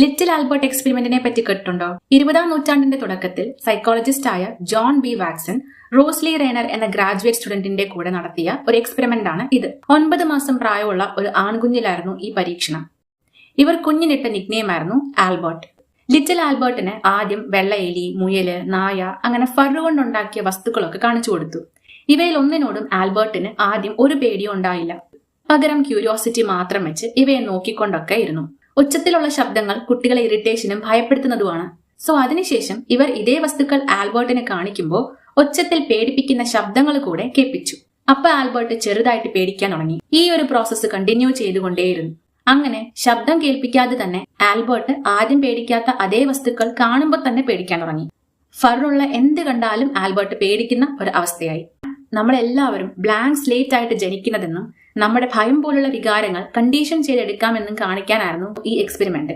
Little Albert എക്സ്പെരിമെന്റിനെ പറ്റി കേട്ടിട്ടുണ്ടോ? ഇരുപതാം നൂറ്റാണ്ടിന്റെ തുടക്കത്തിൽ ആയ John B Watson Rosalie Rayner എന്ന ഗ്രാജുവേറ്റ് സ്റ്റുഡന്റിന്റെ കൂടെ നടത്തിയ ഒരു എക്സ്പെരിമെന്റ് ആണ് ഇത്. ഒൻപത് മാസം പ്രായമുള്ള ഒരു ആൺകുഞ്ഞിലായിരുന്നു ഈ പരീക്ഷണം. ഇവർ കുഞ്ഞിനിട്ട നിക്നെയിമായിരുന്നു ആൽബർട്ട്. ലിറ്റിൽ ആൽബർട്ടിന് ആദ്യം വെള്ള എലി മുയൽ നായ അങ്ങനെ ഫറു കൊണ്ടുണ്ടാക്കിയ വസ്തുക്കളൊക്കെ കാണിച്ചു കൊടുത്തു. ഇവയിൽ ഒന്നിനോടും ആൽബർട്ടിന് ആദ്യം ഒരു പേടിയും ഉണ്ടായില്ല. പകരം ക്യൂരിയോസിറ്റി മാത്രം വെച്ച് ഇവയെ നോക്കിക്കൊണ്ടൊക്കെ ഇരുന്നു. ഉച്ചത്തിലുള്ള ശബ്ദങ്ങൾ കുട്ടികളെ ഇറിറ്റേഷനും ഭയപ്പെടുത്തുന്നതുമാണ്. സോ അതിനുശേഷം ഇവർ ഇതേ വസ്തുക്കൾ ആൽബർട്ടിനെ കാണിക്കുമ്പോൾ ഒച്ചത്തിൽ പേടിപ്പിക്കുന്ന ശബ്ദങ്ങൾ കൂടെ കേൾപ്പിച്ചു. അപ്പൊ ആൽബർട്ട് ചെറുതായിട്ട് പേടിക്കാൻ തുടങ്ങി. ഈ ഒരു പ്രോസസ്സ് കണ്ടിന്യൂ ചെയ്തുകൊണ്ടേയിരുന്നു. അങ്ങനെ ശബ്ദം കേൾപ്പിക്കാതെ തന്നെ ആൽബർട്ട് ആദ്യം പേടിക്കാത്ത അതേ വസ്തുക്കൾ കാണുമ്പോൾ തന്നെ പേടിക്കാൻ തുടങ്ങി. ഫറുള്ള എന്ത് കണ്ടാലും ആൽബർട്ട് പേടിക്കുന്ന ഒരു അവസ്ഥയായി. നമ്മളെല്ലാവരും ബ്ലാങ്ക് സ്ലേറ്റ് ആയിട്ട് ജനിക്കുന്നതെന്നും നമ്മുടെ ഭയം പോലുള്ള വികാരങ്ങൾ കണ്ടീഷൻ ചെയ്തെടുക്കാമെന്നും കാണിക്കാനായിരുന്നു ഈ എക്സ്പെരിമെന്റ്